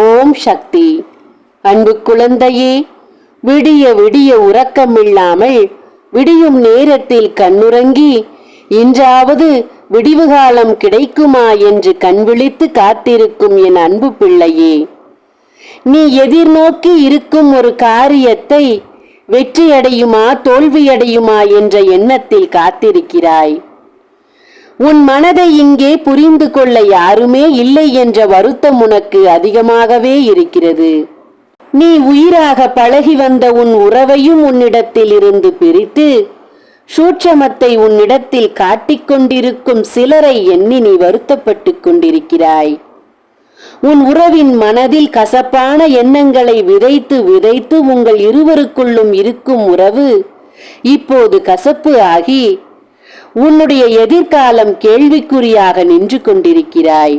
ஓம் சக்தி. அன்பு குழந்தையே விடிய விடிய உறக்கமில்லாமல் விடியும் நேரத்தில் கண்ணுறங்கி இன்றாவது விடிவு காலம் கிடைக்குமா என்று கண்விழித்து காத்திருக்கும் என் அன்பு பிள்ளையே. நீ எதிர்நோக்கி இருக்கும் ஒரு காரியத்தை வெற்றியடையுமா தோல்வியடையுமா என்ற எண்ணத்தில் காத்திருக்கிறாய். உன் மனதை இங்கே புரிந்து கொள்ள யாருமே இல்லை என்ற வருத்தம் உனக்கு அதிகமாகவே இருக்கிறது. நீ உயிராக பழகி வந்த உன் உறவையும் உன்னிடத்தில் இருந்து பிரித்து சூட்சமத்தை உன்னிடத்தில் காட்டிக் கொண்டிருக்கும் சிலரை எண்ணி நீ வருத்தப்பட்டுக் கொண்டிருக்கிறாய். உன் உறவின் மனதில் கசப்பான எண்ணங்களை விதைத்து விதைத்து உங்கள் இருவருக்குள்ளும் இருக்கும் உறவு இப்போது கசப்பு ஆகி உன்னுடைய எதிர்காலம் கேள்விக்குறியாக நின்று கொண்டிருக்கிறாய்.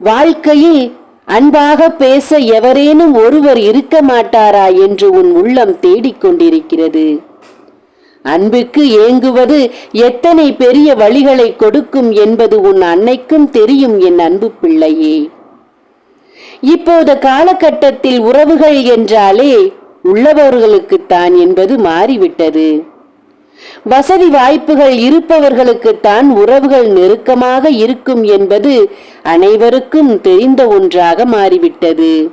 வாழ்க்கையில் அன்பாக பேச எவரேனும் ஒருவர் இருக்க மாட்டாரா என்று உன் உள்ளம் தேடிக்கொண்டிருக்கிறது அன்புக்கு ஏங்குவது எத்தனை பெரிய வழிகளை கொடுக்கும் என்பது உன் அன்னைக்கும் தெரியும் என் அன்பு பிள்ளையே. இப்போது காலகட்டத்தில் உறவுகள் என்றாலே உள்ளவர்களுக்குத்தான் என்பது மாறிவிட்டது. வசதி வாய்ப்புகள் இருப்பவர்களுக்குத்தான் உறவுகள் நெருக்கமாக இருக்கும் என்பது அனைவருக்கும் தெரிந்த ஒன்றாக மாறிவிட்டது.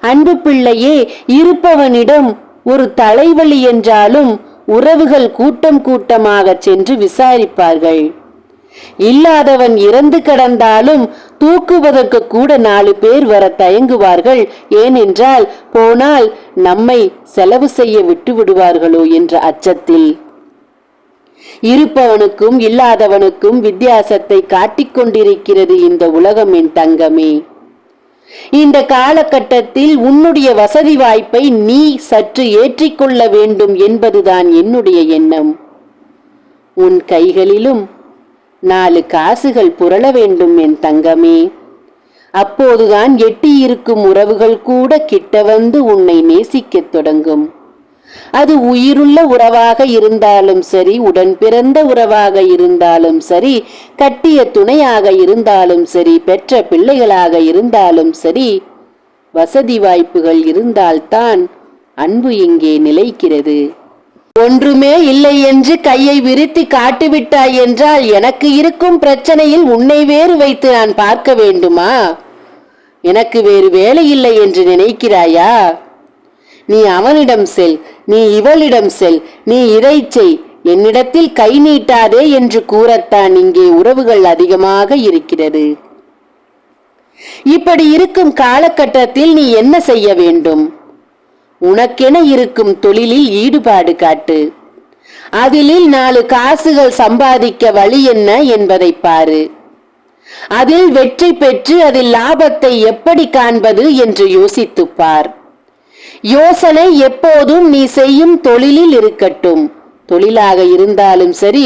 அன்பு பிள்ளையே இருப்பவனிடம் ஒரு தலைவலி என்றாலும் உறவுகள் கூட்டம் கூட்டமாக சென்று விசாரிப்பார்கள். இல்லாதவன் இறந்து கிடந்தாலும் தூக்குவதற்கு கூட நாலு பேர் வர தயங்குவார்கள். ஏனென்றால் போனால் நம்மை செலவு செய்ய விட்டு விடுவார்களோ என்ற அச்சத்தில். இருப்பவனுக்கும் இல்லாதவனுக்கும் வித்தியாசத்தை காட்டிக்கொண்டிருக்கிறது இந்த உலகம் என் தங்கமே. இந்த காலகட்டத்தில் உன்னுடைய வசதி வாய்ப்பை நீ சற்று ஏற்றிக்கொள்ள வேண்டும் என்பதுதான் என்னுடைய எண்ணம். உன் கைகளிலும் நாலு காசுகள் புரள வேண்டும் என் தங்கமே. அப்போதுதான் எட்டியிருக்கும் உறவுகள் கூட கிட்ட வந்து உன்னை நேசிக்கத் தொடங்கும். அது உயிருள்ள உறவாக இருந்தாலும் சரி உடன் பிறந்த உறவாக இருந்தாலும் சரி கட்டிய துணையாக இருந்தாலும் சரி பெற்ற பிள்ளைகளாக இருந்தாலும் சரி வசதி வாய்ப்புகள் இருந்தால்தான் அன்பு இங்கே நிலைக்கிறது. ஒன்றுமே இல்லை என்று கையை விரித்து காட்டிவிட்டாய் என்றால் எனக்கு இருக்கும் பிரச்சனையில் உன்னை வேறு வைத்து நான் பார்க்க வேண்டுமா? எனக்கு வேறு வேலை இல்லை என்று நினைக்கிறாயா? நீ அவனிடம் செல் நீ இவளிடம் செல் நீ இதை செய். என்னிடத்தில் கை நீட்டாதே என்று கூறத்தான் இங்கே உறவுகள் அதிகமாக இருக்கிறது. இப்படி இருக்கும் காலகட்டத்தில் நீ என்ன செய்ய வேண்டும்? உனக்கென இருக்கும் தொழிலில் ஈடுபாடு காட்டு. அதிலில் நாலு காசுகள் சம்பாதிக்க வழி என்ன என்பதை பாரு. அதில் வெற்றி பெற்று அதில் லாபத்தை எப்படி காண்பது என்று யோசித்துப் பார். யோசனை எப்போதும் நீ செய்யும் தொழிலில் இருக்கட்டும். தொழிலாக இருந்தாலும் சரி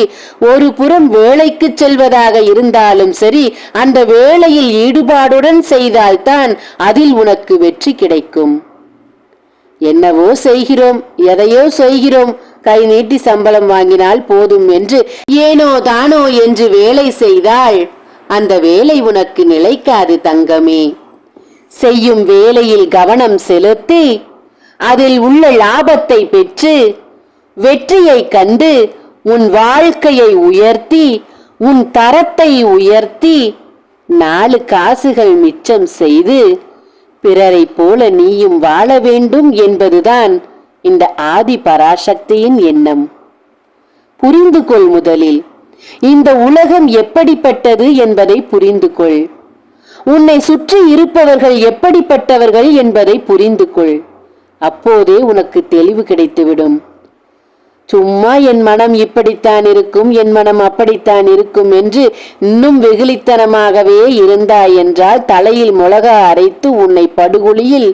ஒரு புறம் வேலைக்கு செல்வதாக இருந்தாலும் சரி அந்த வேலையில் ஈடுபாடுடன் செய்தால்தான் அதில் உனக்கு வெற்றி கிடைக்கும். என்னவோ செய்கிறோம் எதையோ செய்கிறோம் கை நீட்டி சம்பளம் வாங்கினால் போதும் என்று ஏனோ தானோ என்று வேலை செய்தால் அந்த வேலை உனக்கு நிலைக்காது தங்கமே. செய்யும் வேலையில் கவனம் செலுத்தி அதில் உள்ள லாபத்தை பெற்று வெற்றியை கண்டு உன் வாழ்க்கையை உயர்த்தி உன் தரத்தை உயர்த்தி நாலு காசுகள் மிச்சம் செய்து பிறரைப் போல நீயும் வாழ வேண்டும் என்பதுதான் இந்த ஆதி பராசக்தியின் எண்ணம். புரிந்து கொள் முதலில் இந்த உலகம் எப்படிப்பட்டது என்பதை புரிந்து கொள். உன்னை சுற்றி இருப்பவர்கள் எப்படிப்பட்டவர்கள் என்பதை புரிந்து கொள். அப்போதே உனக்கு தெளிவு கிடைத்துவிடும். சும்மா என் மனம் இப்படித்தான் இருக்கும் என் மனம் அப்படித்தான் இருக்கும் என்று இன்னும் வெகுளித்தனமாகவே இருந்தாய் என்றால் தலையில் மிளகா அரைத்து உன்னை படுகுழியில்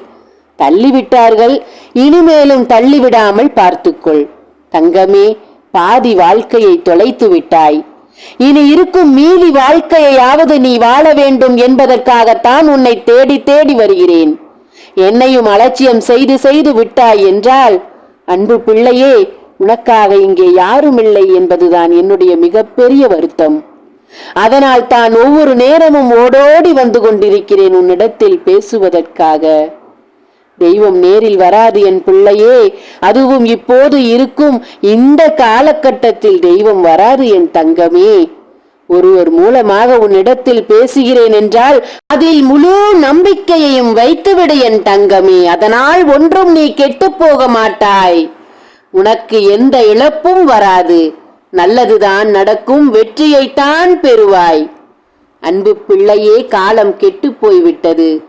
தள்ளிவிட்டார்கள். இனிமேலும் தள்ளிவிடாமல் பார்த்துக்கொள். தங்கமே பாதி வாழ்க்கையை தொலைத்து விட்டாய் இனி இருக்கும் மீதி வாழ்க்கையாவது நீ வாழ வேண்டும் என்பதற்காகத்தான் உன்னை தேடி தேடி வருகிறேன். என்னையும் அலட்சியம் செய்து செய்து விட்டாய் என்றால் அன்பு பிள்ளையே உனக்காக இங்கே யாரும் இல்லை என்பதுதான் என்னுடைய மிகப்பெரிய வருத்தம். அதனால் தான் ஒவ்வொரு நேரமும் ஓடோடி வந்து கொண்டிருக்கிறேன் உன்னிடத்தில் பேசுவதற்காக. தெய்வம் நேரில் வராது என் பிள்ளையே அதுவும் இப்போது இருக்கும் இந்த காலகட்டத்தில் தெய்வம் வராது என் தங்கமே. ஒருவர் மூலமாக உன்னிடத்தில் பேசுகிறேன் என்றால் அதில் முழு நம்பிக்கையையும் வைத்துவிடு என் தங்கமே. அதனால் ஒன்றும் நீ கெட்டுப் போக மாட்டாய். உனக்கு எந்த இழப்பும் வராது. நல்லதுதான் நடக்கும் வெற்றியைத்தான் பெறுவாய். அன்பு பிள்ளையே காலம் கெட்டு போய்விட்டது.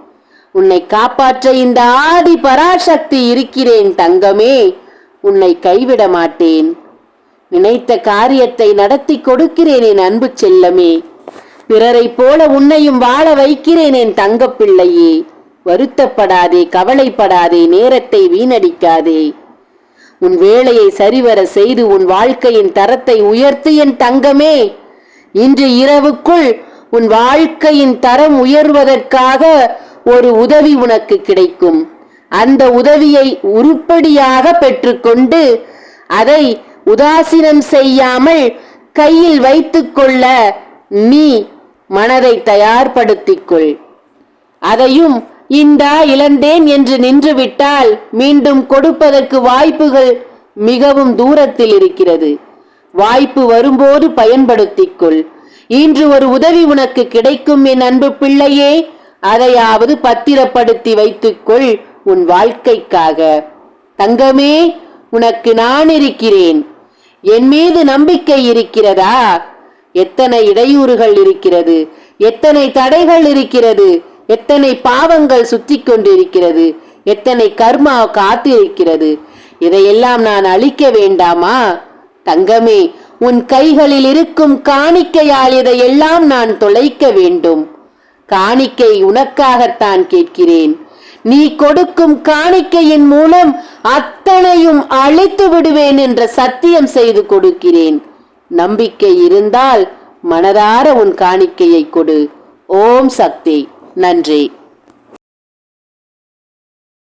உன்னை காப்பாற்ற இந்த ஆதி பராசக்தி இருக்கிறேன் தங்கமே. உன்னை கைவிட மாட்டேன். நினைத்த காரியத்தை நடத்தி கொடுக்கிறேன் என் அன்பு செல்லமே. பிறரைப் போல உன்னையும் வாழ வைக்கிறேன் என் தங்கப்பிள்ளையே வருத்தப்படாதே கவலைப்படாதே நேரத்தை வீணடிக்காதே. உன் வேலையை சரிவர செய்து உன் வாழ்க்கையின் தரத்தை உயர்த்து என் தங்கமே. இன்று இரவுக்குள் உன் வாழ்க்கையின் தரம் உயர்வதற்காக ஒரு உதவி உனக்கு கிடைக்கும். அந்த உதவியை உருப்படியாக பெற்றுக்கொண்டு அதை உதாசீனம் செய்யாமல் கையில் வைத்துக்கொள்ள நீ மனதை தயார்படுத்திக்கொள். அதையும் இந்தா இழந்தேன் என்று நின்றுவிட்டால் மீண்டும் கொடுப்பதற்கு வாய்ப்புகள் மிகவும் தூரத்தில் இருக்கிறது. வாய்ப்பு வரும்போது பயன்படுத்திக்கொள். இன்று ஒரு உதவி உனக்கு கிடைக்கும் என் அன்பு பிள்ளையே அதையாவது பத்திரப்படுத்தி வைத்துக்கொள் உன் வாழ்க்கைக்காக. தங்கமே உனக்கு நான் இருக்கிறேன். என் மீது நம்பிக்கை இருக்கிறதா? எத்தனை இடையூறுகள் இருக்கிறது? எத்தனை தடைகள் இருக்கிறது? எத்தனை பாவங்கள் சுற்றி கொண்டிருக்கிறது? எத்தனை கர்மா காத்திருக்கிறது? இதையெல்லாம் நான் அழிக்க வேண்டாமா? தங்கமே உன் கைகளில் இருக்கும் காணிக்கையால் இதையெல்லாம் நான் தொலைக்க வேண்டும். காணிக்கை உனக்காகத்தான் கேட்கிறேன். நீ கொடுக்கும் காணிக்கையின் மூலம் அத்தனையும் அழித்து விடுவேன் என்ற சத்தியம் செய்து கொடுக்கிறேன். நம்பிக்கை இருந்தால் மனதார உன் காணிக்கையை கொடு. ஓம் சக்தி. நன்றி.